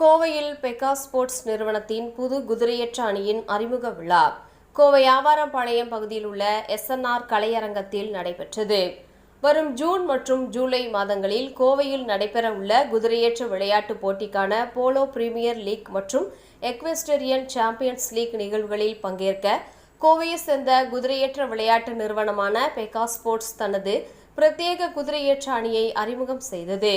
கோவையில் பெக்கா ஸ்போர்ட்ஸ் நிறுவனத்தின் புது குதிரையற்ற அணியின் அறிமுக விழா. கோவை ஆவாரம்பாளையம் பகுதியில் உள்ள எஸ்என்ஆர் கலையரங்கத்தில் நடைபெற்றது. வரும் ஜூன் மற்றும் ஜூலை மாதங்களில் கோவையில் நடைபெற உள்ள குதிரையேற்ற விளையாட்டுப் போட்டிக்கான போலோ பிரீமியர் லீக் மற்றும் எக்வெஸ்டரியன் சாம்பியன்ஸ் லீக் நிகழ்வுகளில் பங்கேற்க கோவையை சேர்ந்த குதிரையேற்ற விளையாட்டு நிறுவனமான பெக்கா ஸ்போர்ட்ஸ் தனது பிரத்யேக குதிரையேற்ற அணியை அறிமுகம் செய்தது.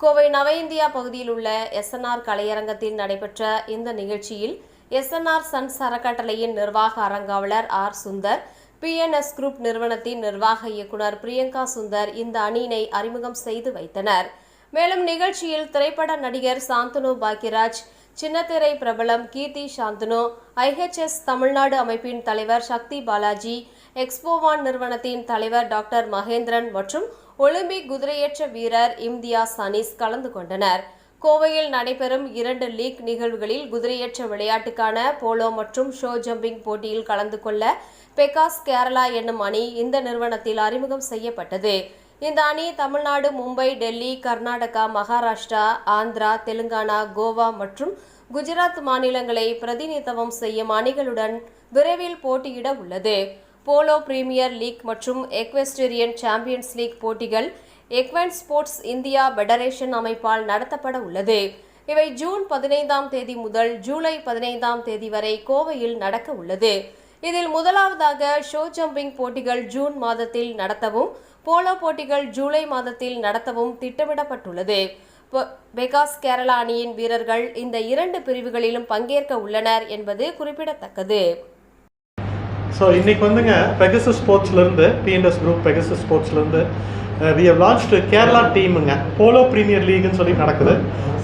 கோவை நவ இந்தியா பகுதியில் உள்ள எஸ்என்ஆர் கலையரங்கத்தில் நடைபெற்ற இந்த நிகழ்ச்சியில் எஸ்என்ஆர் சன்ஸ் அறக்கட்டளையின் நிர்வாக அரங்காவலர் ஆர் சுந்தர் பிஎன்எஸ் குரூப் நிறுவனத்தின் நிர்வாக இயக்குனர் பிரியங்கா சுந்தர் இந்த அணியினை அறிமுகம் செய்து வைத்தனர். மேலும் நிகழ்ச்சியில் திரைப்பட நடிகர் சாந்தனு பாக்யராஜ் சின்னத்திரை பிரபலம் கீர்த்தி சாந்தனு ஐஹெச்எஸ் தமிழ்நாடு அமைப்பின் தலைவர் சக்தி பாலாஜி எக்ஸ்போவான் நிறுவனத்தின் தலைவர் டாக்டர் மகேந்திரன் மற்றும் ஒலிம்பிக் குதிரையேற்ற வீரர் இம்தியாஸ் அனீஸ் கலந்து கொண்டனர். கோவையில் நடைபெறும் இரண்டு லீக் நிகழ்வுகளில் குதிரையேற்ற விளையாட்டுக்கான போலோ மற்றும் ஷோ ஜம்பிங் போட்டியில் கலந்து கொள்ள பெக்காஸ் கேரளா என்னும் அணி இந்த நிறுவனத்தில் அறிமுகம் செய்யப்பட்டது. இந்த அணி தமிழ்நாடு மும்பை டெல்லி கர்நாடகா மகாராஷ்டிரா ஆந்திரா தெலுங்கானா கோவா மற்றும் குஜராத் மாநிலங்களை பிரதிநிதித்துவம் செய்யும் அணிகளுடன் விரைவில் போட்டியிட உள்ளது. போலோ பிரீமியர் லீக் மற்றும் எக்வெஸ்டரியன் சாம்பியன்ஸ் லீக் போட்டிகள் எக்வென்ட் ஸ்போர்ட்ஸ் இந்தியா பெடரேஷன் அமைப்பால் நடத்தப்பட உள்ளது. இவை ஜூன் பதினைந்தாம் தேதி முதல் ஜூலை பதினைந்தாம் தேதி வரை கோவையில் நடக்க உள்ளது. இதில் முதலாவதாக ஷோ ஜம்பிங் போட்டிகள் ஜூன் மாதத்தில் நடத்தவும் போலோ போட்டிகள் ஜூலை மாதத்தில் நடத்தவும் திட்டமிடப்பட்டுள்ளது. பெகாஸ் கேரளா அணியின் வீரர்கள் இந்த இரண்டு பிரிவுகளிலும் பங்கேற்க உள்ளனர் என்பது குறிப்பிடத்தக்கது. ஸோ இன்றைக்கி வந்துங்க பெகசஸ் ஸ்போர்ட்ஸ்லேருந்து பிஎன்எஸ் குரூப் பெகசஸ் ஸ்போர்ட்ஸ்லேருந்து வி ஹவ் லான்ச்டு கேரளா டீமுங்க போலோ ப்ரீமியர் லீக்னு சொல்லி நடக்குது.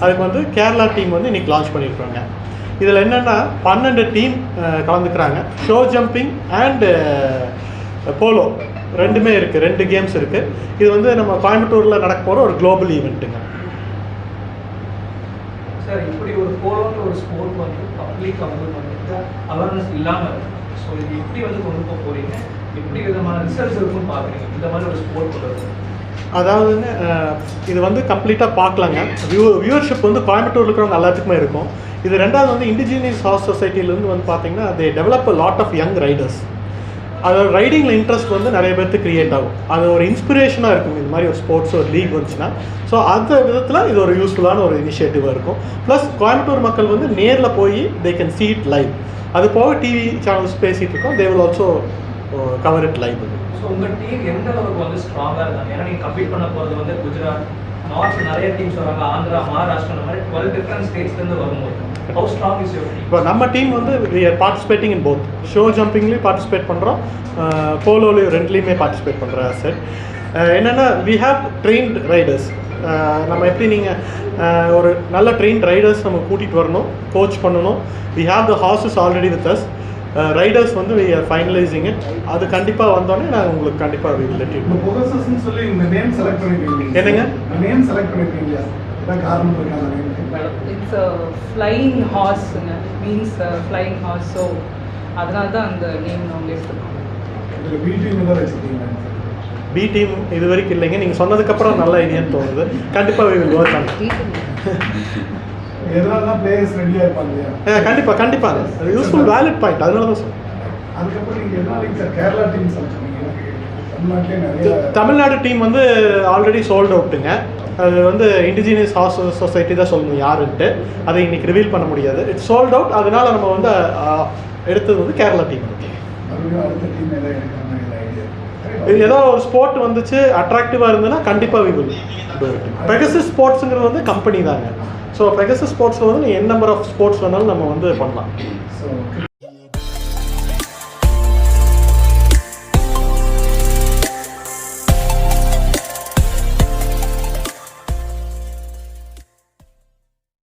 அதுக்கு வந்து கேரளா டீம் வந்து இன்றைக்கி லான்ச் பண்ணியிருக்காங்க இதில் என்னென்னா பன்னெண்டு டீம் uh, கலந்துக்கிறாங்க. ஷோ ஜம்பிங் அண்டு போலோ ரெண்டுமே இருக்குது ரெண்டு கேம்ஸ் இருக்குது இது வந்து நம்ம கோயம்புத்தூரில் நடக்க போகிற ஒரு குளோபல் ஈவெண்ட்டுங்க சார் இப்படி ஒரு போலோன்ற ஒரு ஸ்போர்ட் வந்து பப்ளிக் வந்து அவேர்னஸ் இல்லாமல் ஸோ இது எப்படி வந்து கொண்டு போக போறீங்க? எப்படி விதமான ரிசல்ட்ஸ் இருக்குன்னு பார்க்குறீங்க? இந்த மாதிரி ஒரு ஸ்போர்ட் கொண்டு அதாவதுங்க இது வந்து கம்ப்ளீட்டாக பார்க்கலாங்க. வியூ வியூவர்ஷிப் வந்து கோயம்புத்தூர் இருக்கிறவங்க எல்லாத்துக்குமே இருக்கும். இது ரெண்டாவது வந்து இண்டிஜினியஸ் ஹார்ஸ் சொசைட்டிலேருந்து வந்து பார்த்தீங்கன்னா they develop a lot of young riders அதோட ரைடிங்கில் இன்ட்ரெஸ்ட் வந்து நிறைய பேர்த்து கிரியேட் ஆகும். அது ஒரு இன்ஸ்பிரேஷனாக இருக்கும். இது மாதிரி ஒரு ஸ்போர்ட்ஸ் ஒரு லீக் வந்துச்சுன்னா. ஸோ அந்த விதத்தில் இது ஒரு யூஸ்ஃபுல்லான ஒரு இனிஷியேட்டிவாக இருக்கும். ப்ளஸ் கோயம்புத்தூர் மக்கள் வந்து நேரில் போய் they can see it live அது போக டிவி சேனல்ஸ் பேசிகிட்டு இருக்கோம். They will also cover it live so உங்கள் டீம் எந்த அளவுக்கு வந்து ஸ்ட்ராங்காக இருக்காங்க ஏன்னா நீங்கள் கம்ப்ளீட் பண்ண போகிறது வந்து குஜராத் நார்த் நிறைய டீம்ஸ் வராங்க. ஆந்திரா மகாராஷ்டிரா இந்த மாதிரி டுவெல் டிஃப்ரெண்ட் ஸ்டேட்ஸ்லேருந்து வரும்போது. ஹவு ஸ்ட்ராங் இஸ் டீம் இப்போ நம்ம டீம் வந்து participating in both. ஷோ ஜம்பிங்லேயும் பார்ட்டிசிபேட் பண்ணுறோம் போலோலையும் ரெண்டுலேயுமே பார்ட்டிசிபேட் பண்ணுறோம் சார் என்னென்னா வி ஹாவ் ட்ரெயின்ட் ரைடர்ஸ் நம்ம எப்படி நீங்கள் ஒரு நல்ல ட்ரெயின்ட் ரைடர்ஸ் நம்ம கூட்டிகிட்டு வரணும் கோச் பண்ணணும். We have the horses already with us riders வந்து வி ஆர் ஃபைனலைசிங் அது கண்டிப்பாக வந்தோடனே நான் உங்களுக்கு கண்டிப்பாக வி லெட் சொல்லி இந்த நேம் செலக்ட் பண்ணிருக்கீங்க. என்னங்க? நேம் செலக்ட் பண்ணிருக்கீங்க. இட்ஸ் அ ஃப்ளையிங் ஹார்ஸுங்க மீன்ஸ் ஃப்ளையிங் ஹார்ஸ் ஸோ அதனால தான் அந்த நேம் நாங்கள் எடுத்துருக்கோம் இதில் பிடிஎம் தான் வச்சுருக்கீங்க பி டீம் இது வரைக்கும் இல்லைங்க. நீங்கள் சொன்னதுக்கப்புறம் நல்ல ஐடியான்னு தோணுது. கண்டிப்பாக வி வில் ஒர்க் ஆன் கண்டிப்பாக கண்டிப்பாக அது யூஸ்ஃபுல் வேலிட் பாயிண்ட் அதனால தான் நிறைய தமிழ்நாடு டீம் வந்து ஆல்ரெடி சோல்ட் அவுட்டுங்க அது வந்து இண்டிஜினியஸ் ஹாஸ் சொசைட்டி தான் சொல்லணும் யாருன்ட்டு. அதை இன்னைக்கு ரிவீல் பண்ண முடியாது. இட்ஸ் சோல்ட் அவுட் அதனால நம்ம வந்து எடுத்தது வந்து கேரளா டீம் மறுபடியும் இது ஏதோ ஒரு ஸ்போர்ட் வந்துச்சு அட்ராக்டிவாக இருந்ததுன்னா கண்டிப்பாக வி வில் பெகசஸ் ஸ்போர்ட்ஸுங்கிறது வந்து கம்பெனி தாங்க. ஸோ பெகசஸ் ஸ்போர்ட்ஸில் வந்து என் நம்பர் ஆஃப் ஸ்போர்ட்ஸ் வேணாலும் நம்ம வந்து பண்ணலாம். ஸோ